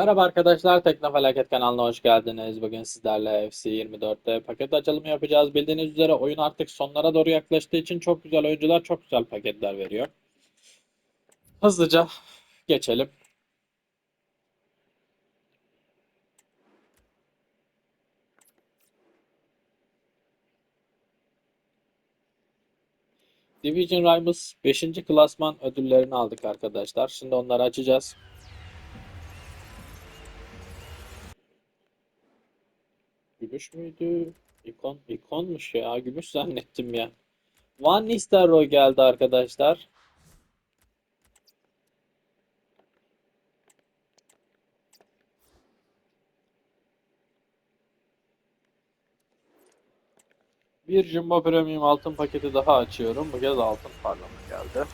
Merhaba arkadaşlar, Teknofelaket kanalına hoş geldiniz. Bugün sizlerle FC24'te paket açılımı yapacağız. Bildiğiniz üzere oyun artık sonlara doğru yaklaştığı için çok güzel oyuncular çok güzel paketler veriyor. Hızlıca geçelim. Division Rivals 5. klasman ödüllerini aldık arkadaşlar. Şimdi onları açacağız. Müydü? İkon, ikonmuş ya. Gümüş zannettim ya. Van Nistelrooy geldi arkadaşlar. Bir Jumbo Premium altın paketi daha açıyorum. Bu kez altın parlama geldi.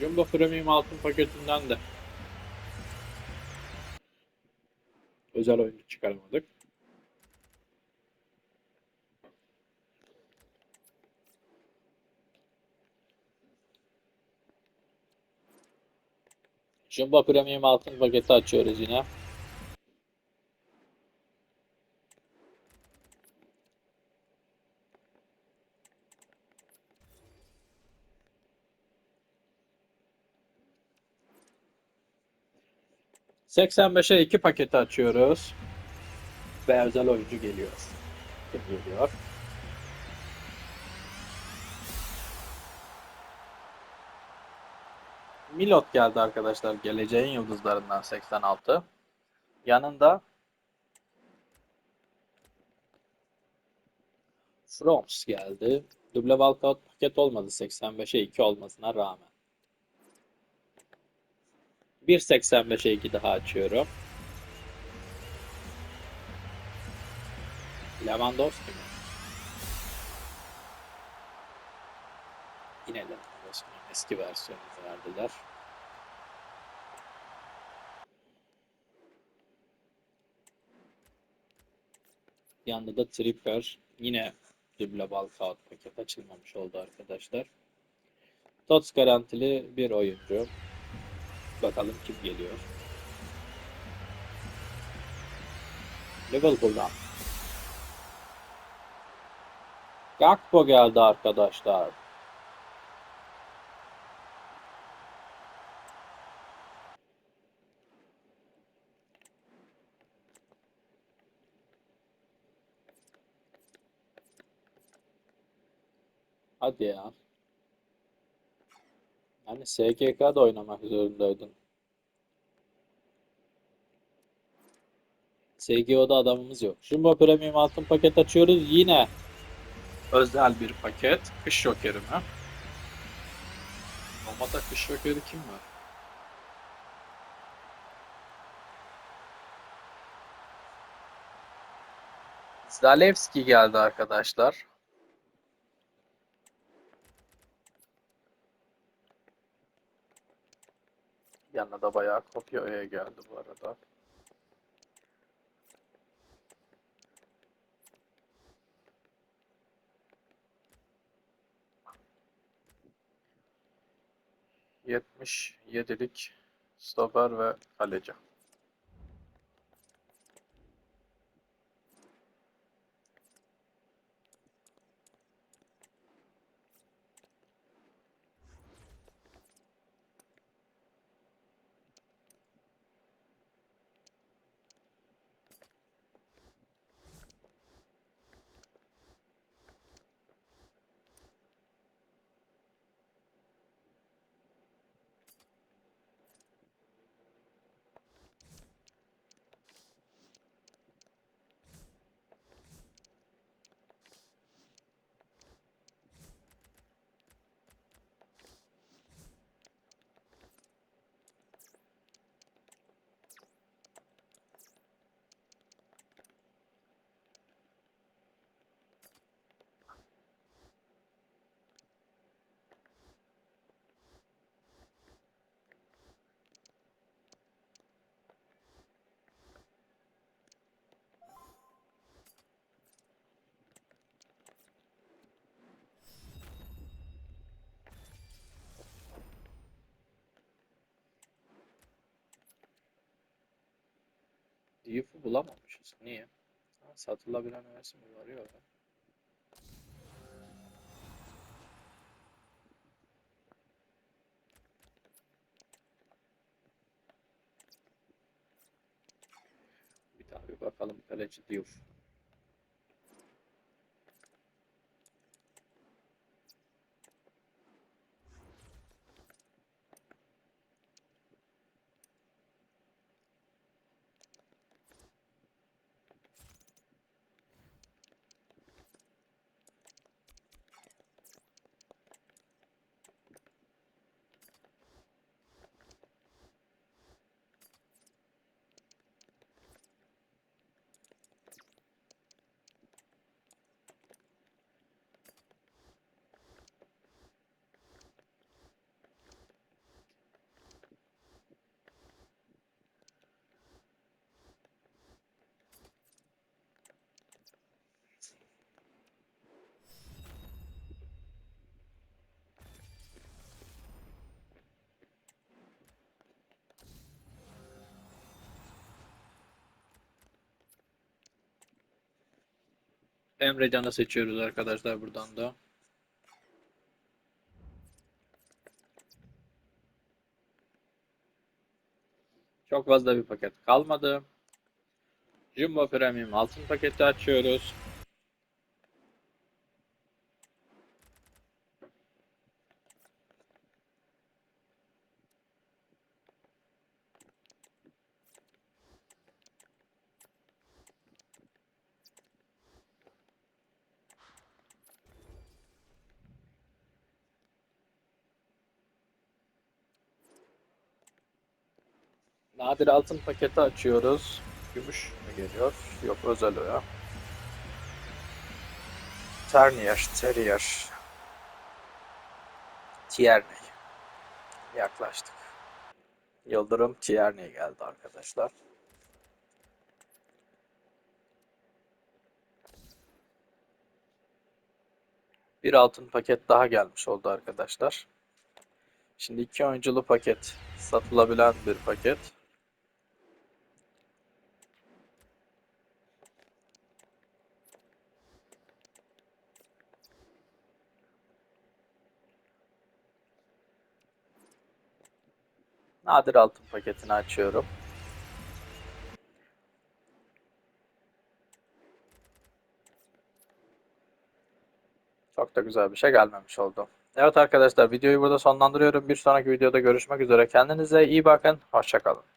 Jumbo Premium altın paketinden de özel oyuncu çıkaramadık. Jumbo Premium altın paketi açıyoruz yine. ...85'e 2 paketi açıyoruz. Ve özel oyuncu geliyor. Geliyor? Milot geldi arkadaşlar. Geleceğin yıldızlarından 86. Yanında Froms geldi. Duble walkout paket olmadı 85'e 2 olmasına rağmen. 1.85'e 2 daha açıyorum. Lewandowski mi? Yine Lewandowski'nin eski versiyonunu verdiler. Yanında da Tripper. Yine Duble Walkout paket açılmamış oldu arkadaşlar. TOTS garantili bir oyuncu. Bakalım kim geliyor. Liverpool'dan. Gakpo geldi arkadaşlar. Hadi ya. Yani SGK'da oynamak zorundaydın. SGO'da adamımız yok. Jumbo Premium altın paket açıyoruz. Yine özel bir paket. Kış Joker'i mi? Roma'da Kış Joker'i kim var? Zalewski geldi arkadaşlar. Da bayağı kopya geldi bu arada. Yetmiş yedilik stoper ve kaleci. Leaf'i bulamamışız. Niye? Ha, satılabilen öğesi mi var? Yok. Bir daha bir bakalım kaleci Diouf. Emre Can'ı seçiyoruz arkadaşlar buradan da. Çok fazla bir paket kalmadı. Jumbo Premium altın paketi açıyoruz. Nadir altın paketi açıyoruz. Gümüş mü geliyor? Yok özel o ya. Ternier, Terrier. Tierney. Yaklaştık. Yıldırım Tierney geldi arkadaşlar. Bir altın paket daha gelmiş oldu arkadaşlar. Şimdi iki oyunculu paket. Satılabilen bir paket. Nadir altın paketini açıyorum. Çok da güzel bir şey gelmemiş oldu. Evet arkadaşlar videoyu burada sonlandırıyorum. Bir sonraki videoda görüşmek üzere. Kendinize iyi bakın. Hoşçakalın.